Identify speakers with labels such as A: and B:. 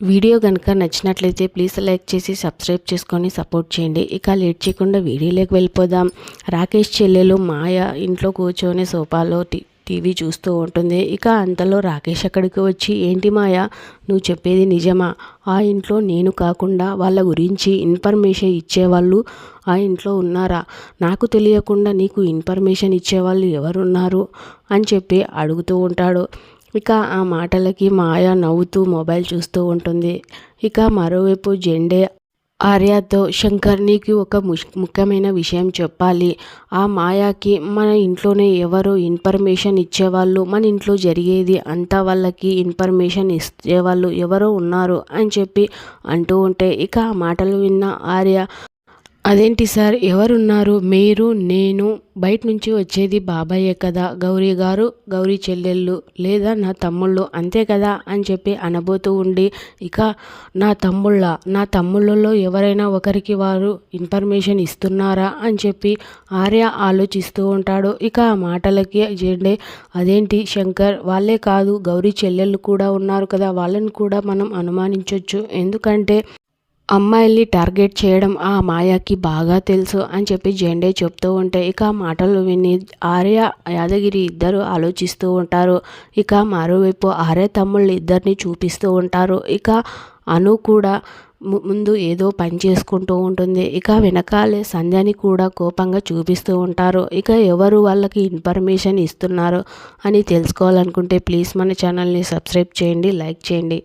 A: Video కనుక నచ్చినట్లయితే please like చేసి సబ్స్క్రైబ్ చేసుకొని సపోర్ట్ చేయండి. ఇక లేట్ చేయకుండా వీడియోలోకి వెళ్ళిపోదాం. రాకేష్ చెల్లెలు మాయ ఇంట్లో కూర్చొని సోఫాలో టీ టీవీ చూస్తూ ఉంటుంది. ఇక అంతలో రాకేష్ అక్కడికి వచ్చి ఏంటి మాయ? నువ్వు చెప్పేది నిజమా? ఆ ఇంట్లో నేను కాకుండా వాళ్ళ గురించి ఇన్ఫర్మేషన్ ఇచ్చేవాళ్ళు ఆ ఇంట్లో ఉన్నారా? నాకు తెలియకుండా నీకు ఇన్ఫర్మేషన్ ఇచ్చేవాళ్ళు ఎవరున్నారు? అని చెప్పి అడుగుతూ ఉంటాడు. ఇక ఆ మాటలకి మాయ నవ్వుతూ మొబైల్ చూస్తూ ఉంటుంది. ఇక మరోవైపు జెండే ఆర్యతో శంకర్ నీకు ఒక ముఖ్యమైన విషయం చెప్పాలి. ఆ మాయాకి మన ఇంట్లోనే ఎవరు ఇన్ఫర్మేషన్ ఇచ్చేవాళ్ళు మన ఇంట్లో జరిగేది అంతా వాళ్ళకి ఇన్ఫర్మేషన్ ఇచ్చేవాళ్ళు ఎవరో ఉన్నారు అని చెప్పి అంటూ ఉంటే ఇక ఆ మాటలు విన్న ఆర్య అదేంటి సార్? ఎవరున్నారు? మీరు నేను బయట నుంచి వచ్చేది బాబాయే కదా గౌరీ గారు గౌరీ చెల్లెళ్ళు లేదా నా తమ్ముళ్ళు అంతే కదా అని చెప్పి అనబోతూ ఉండి ఇక నా తమ్ముళ్ళ నా తమ్ముళ్ళలో ఎవరైనా ఒకరికి వారు ఇన్ఫర్మేషన్ ఇస్తున్నారా అని చెప్పి ఆర్య ఆలోచిస్తూ ఉంటాడు. ఇక ఆ మాటలకి జెండే అదేంటి శంకర్? వాళ్ళే కాదు గౌరీ చెల్లెళ్ళు కూడా ఉన్నారు కదా వాళ్ళని కూడా మనం అనుమానించవచ్చు ఎందుకంటే అమ్మాయిల్ని టార్గెట్ చేయడం ఆ మాయాకి బాగా తెలుసు అని చెప్పి జెండే చెప్తూ ఉంటే ఇక మాటలు విని ఆర్య యాదగిరి ఇద్దరు ఆలోచిస్తూ ఉంటారు. ఇక మరోవైపు ఆర్య తమ్ముళ్ళు ఇద్దరిని చూపిస్తూ ఉంటారు. ఇక అను కూడా ముందు ఏదో పని చేసుకుంటూ ఉంటుంది. ఇక వెనకాలే సంధ్యని కూడా కోపంగా చూపిస్తూ ఉంటారు. ఇక ఎవరు వాళ్ళకి ఇన్ఫర్మేషన్ ఇస్తున్నారు అని తెలుసుకోవాలనుకుంటే ప్లీజ్ మన ఛానల్ని సబ్స్క్రైబ్ చేయండి లైక్ చేయండి.